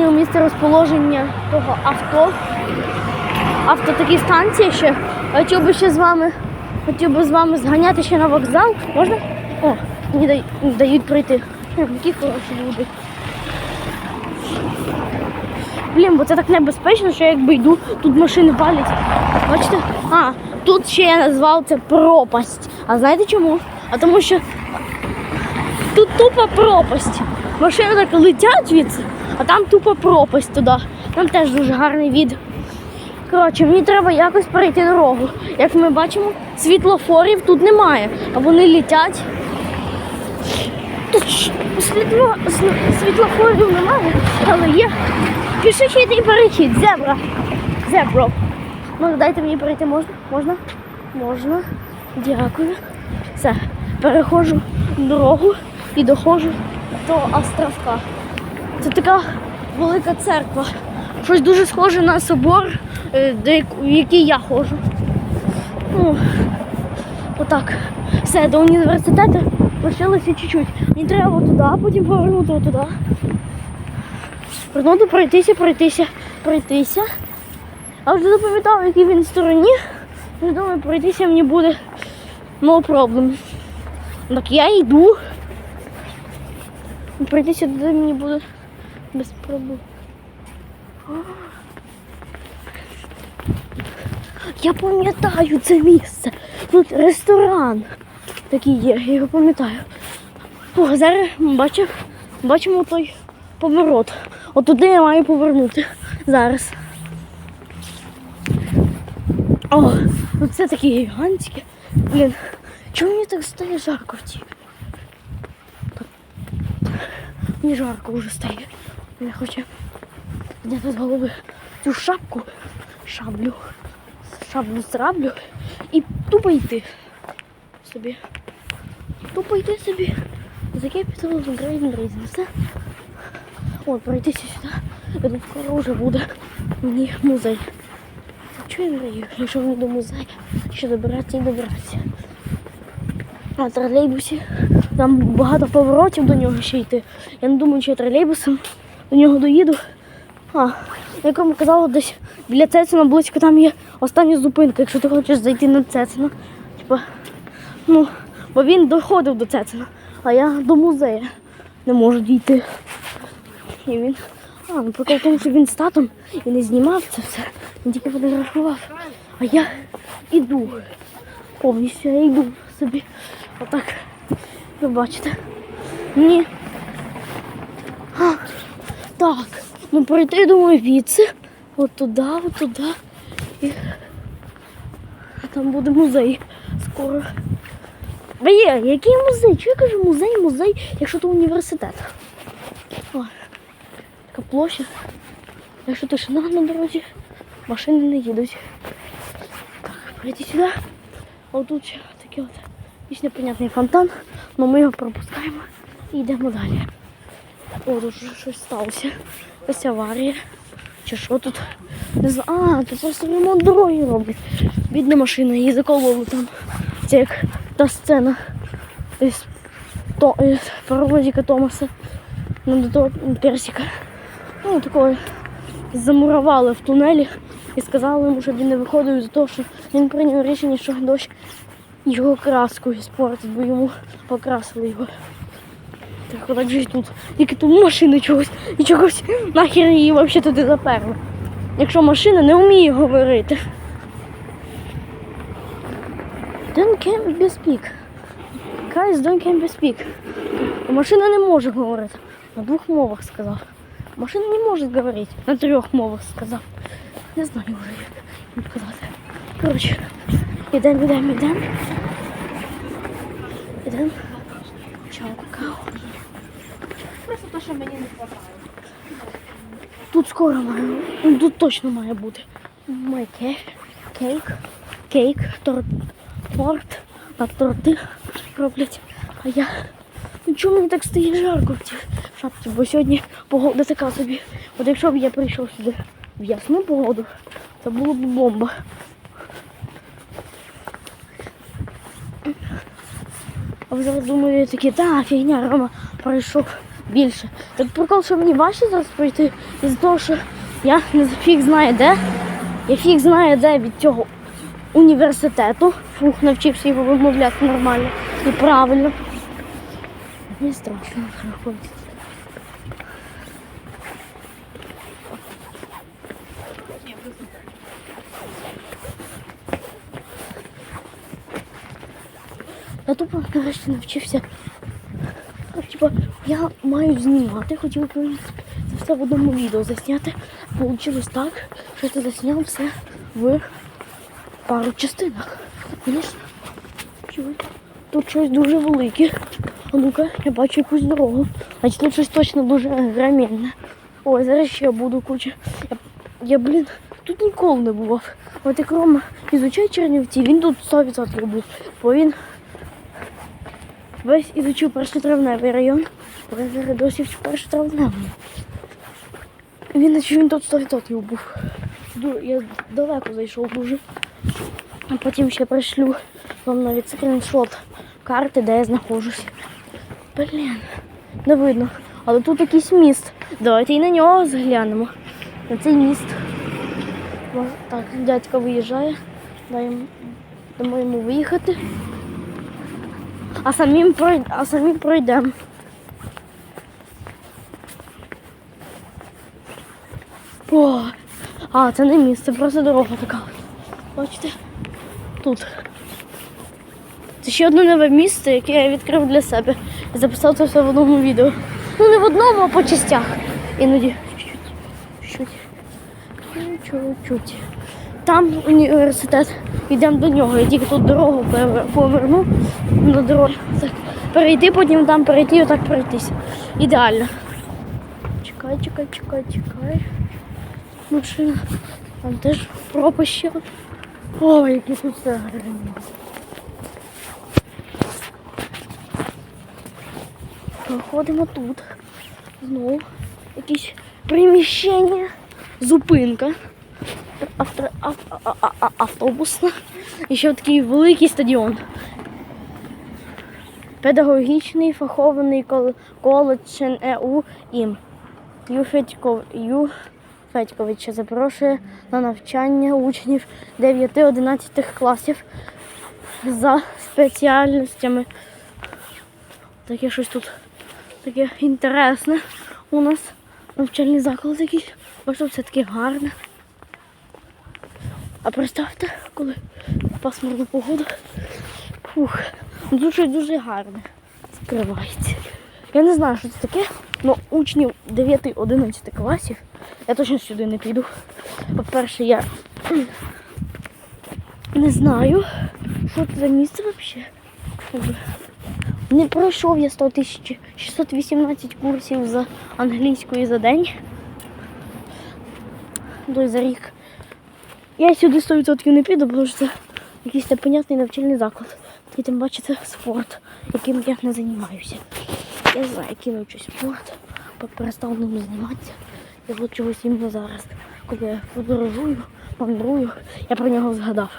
Місце розположення того авто. Авто такі станції ще. Хотів би ще з вами. Хотів би з вами зганяти ще на вокзал. Можна? О, мені дай- дають пройти. Які хороші люди. Блін, бо це так небезпечно, що я якби йду, тут машини валять. Бачите? А, тут ще я назвав це пропасть. А знаєте чому? А тому що тут тупо пропасть. Машини так летять звідси, а там тупо пропасть туди. Там теж дуже гарний від. Коротше, мені треба якось перейти дорогу. Як ми бачимо, світлофорів тут немає, а вони летять. Тут світло, світлофорів немає, але є пішохідний перехід, зебра. Зебро. Ну, дайте мені перейти можна? Можна? Можна. Дякую. Все, переходжу дорогу і доходжу до островка. Це така велика церква. Щось дуже схоже на собор, е, де, в який я ходжу. Ну, отак. Все, до університету лишилося чуть-чуть. Мені треба туди, потім повернути туди. Повернути, пройтися, пройтися, пройтися. А вже запам'ятав, в якій він стороні. Я думаю, пройтися мені буде no problem. Так я йду. Пройтися туди мені буде без проблем. Я пам'ятаю це місце. Тут ресторан такий є, я його пам'ятаю. О, зараз бачив, бачимо той поворот. От туди я маю повернути. Зараз. О, ну це такі гігантські. Блін, чому мені так стає жарко в цій? Мені жарко вже стає. Я хочу зняти з голови цю шапку, шаблю, шаблю зраблю і тупо йти собі. Тупо йти собі. За Capital Grading Reason. Все. От, пройтися сюди. І тут скоро вже буде мені музей. Чого я мрію? Якщо не до музею, що добиратися і добиратися. На тролейбусі. Там багато поворотів до нього ще йти. Я не думаю, що я тролейбусом до нього доїду. А, як вам казала, десь біля Цецина близько там є остання зупинка, якщо ти хочеш зайти на Цецина. Типа, ну, бо він доходив до Цецина, а я до музею не можу дійти. І він. А, ну прикол в тому, що він з татом і не знімав це все. Він тільки фотографував. А я іду. Повністю я йду собі. Отак. Ви бачите. Ні. А, так. Ну пройти, думаю, віце. От туди, от туди. І... Там буде музей скоро. Бо який музей? Чого я кажу музей, музей, якщо то університет. О, така площа. Якщо тишина на дорозі, машини не їдуть. Так, прийти сюди. А тут такий от якийсь непонятний фонтан, але ми його пропускаємо і йдемо далі. О, тут щось сталося. Ось аварія. Чи що тут? Не знаю. А, тут просто ремонт дороги роблять. Бідна машина, її закололи там. Це як та сцена із, то, із пародіка Томаса. Ну, до персика. Ну, такого замурували в тунелі і сказали йому, щоб він не виходив за того, що він прийняв рішення, що дощ його краску іспортить, бо йому покрасили його. Так отак же тут. Тільки тут машини чогось і чогось нахер її взагалі туди заперли. Якщо машина не вміє говорити. Don't can be speak. Guys, don't can be speak. Машина не може говорити. На двох мовах сказав. Машина не може говорити. На трьох мовах сказав. Не знаю вже як їм казати. Коротше, ідемо, ідемо. Ідемо. Просто те, що мені не хватає. Тут скоро має. ну, Тут точно має бути. Має кейк, кейк, кейк, торт, торт, а торти роблять. А я. Ну чому мені так стає жарко в цій шапці? Бо сьогодні погода така собі. От якщо б я прийшов сюди в ясну погоду, це було б бомба. А думаю, такі, та фігня, Рома пройшов більше. Так прикол, що мені важче зараз пройти із-за того, що я не фіг знає де. Я фіг знає де від цього університету. Фух, навчився його вимовляти нормально і правильно. Мені страшно рахується. Тупо нарешті навчився. Ну, Типа, я маю знімати, хотів це все в одному відео засняти. Получилось так, що я засняв все в пару частинах. Тут щось дуже велике. А ну-ка, я бачу якусь дорогу. Значить тут щось точно дуже громадне. Ой, зараз ще буду куча. Я, я блін, тут ніколи не бував. От як Рома ізучає Чернівці, він тут 100% був. Бо він весь ізучив першотравневий район. досі в першотравневому. Він наче він тут 100% був. Я далеко зайшов дуже. А потім ще пришлю вам навіть скріншот карти, де я знаходжусь. Блін, не видно. Але тут якийсь міст. Давайте і на нього заглянемо. На цей міст. Так, дядько виїжджає. Даємо, йому виїхати. А самим, прой... а самим пройдемо. О, а, це не місце, просто дорога така. Бачите? Тут. Це ще одне нове місце, яке я відкрив для себе. І записав це все в одному відео. Ну не в одному, а по частях. Іноді. Чуть-чуть. Чуть-чуть. Там університет. Йдемо до нього. Я тільки тут дорогу поверну на дорогу. Так, перейти, потім там перейти і отак пройтись. Ідеально. Чекай, чекай, чекай, чекай. Машина. Там теж пропасть. Ой, які тут все гарні. Проходимо тут. Знову якісь приміщення, зупинка. Авто, ав, а. І ще такий великий стадіон. Педагогічний фахований коледж НЕУ ІМ. Ю Федько- Федьковича запрошує на навчання учнів 9-11 класів за спеціальностями. Таке щось тут таке інтересне у нас. Навчальний заклад якийсь. Бачите, все таке гарне. А представте, коли пасмурна погода. Фух, дуже дуже гарне. Скривається. Я не знаю, що це таке, але учнів 9-11 класів я точно сюди не піду. По-перше, я не знаю, що це за місце взагалі. Не пройшов я 100 тисяч 618 курсів з англійської за день. Тобто за рік. Я сюди 100% не піду, що це якийсь непонятний навчальний заклад. І тим бачите спорт, яким я не займаюся. Я знаю, який навчу спорт, бо перестав ним займатися. Я от чогось іменно зараз, коли я подорожую, мандрую, я про нього згадав.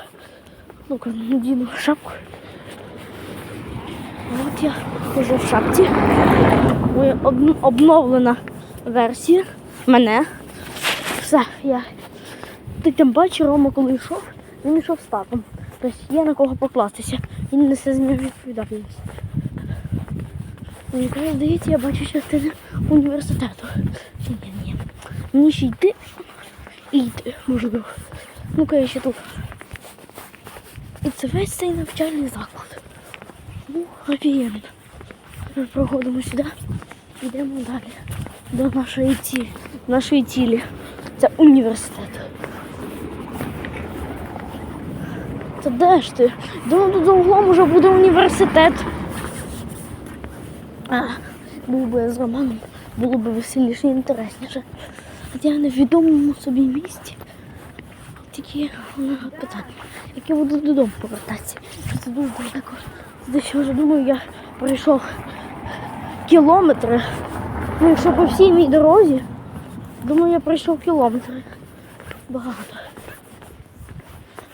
Ну-ка, надіну шапку. От я вже в шапці. Моя обновлена версія мене. Все, я. Ти там бачиш, Рома, коли йшов, він йшов з татом. Тобто є на кого покластися. Він несе з нього відповідальність. Коли здається, я бачу частину університету. Ні, ні, ні. Мені ще йти і йти, можливо. Ну-ка я ще тут. І це весь цей навчальний заклад. Ну, офігенно. Проходимо сюди, йдемо далі. До нашої цілі. Нашої цілі. Це університет. Та де ж ти? Думаю, тут за углом вже буде університет. А, був би я з Романом, було б веселіше і інтересніше. Я в невідомому собі місці. Такі ну, питання, як я буду додому повертатися. Це дуже далеко. Десь вже думаю, я пройшов кілометри. Ну, якщо по всій мій дорозі, думаю, я пройшов кілометри. Багато.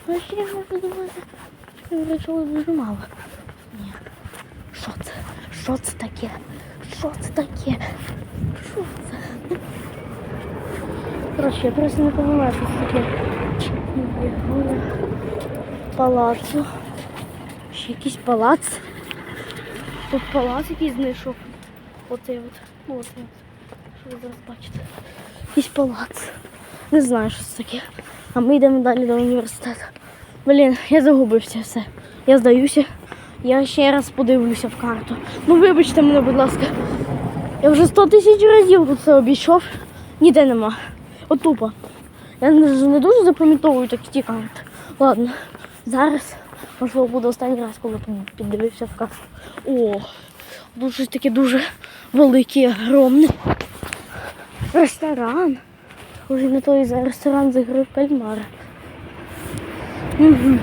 Ну, ще я можу думати, пройшов дуже мало. Ні. Що це? Що це таке? Що це таке? Що це? Коротше, я просто не розумію, що це таке. Палацу. Ще якийсь палац. Тут палац якийсь знайшов. Оцей от. Ну, Оцей от. Що ви зараз бачите? Якийсь палац. Не знаю, що це таке. А ми йдемо далі до університету. Блін, я загубився все. Я здаюся. Я ще раз подивлюся в карту. Ну вибачте мене, будь ласка. Я вже 100 тисяч разів тут це обійшов. Ніде нема. От тупо. Я не, дуже запам'ятовую такі ті карти. Ладно, зараз, можливо, буде останній раз, коли під- піддивився в карту. О, тут щось таке дуже велике, огромне. Ресторан. Схожий на той за ресторан загрив кальмара. Угу.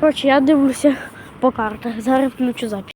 Коротше, я дивлюся по картах. Зараз включу запись.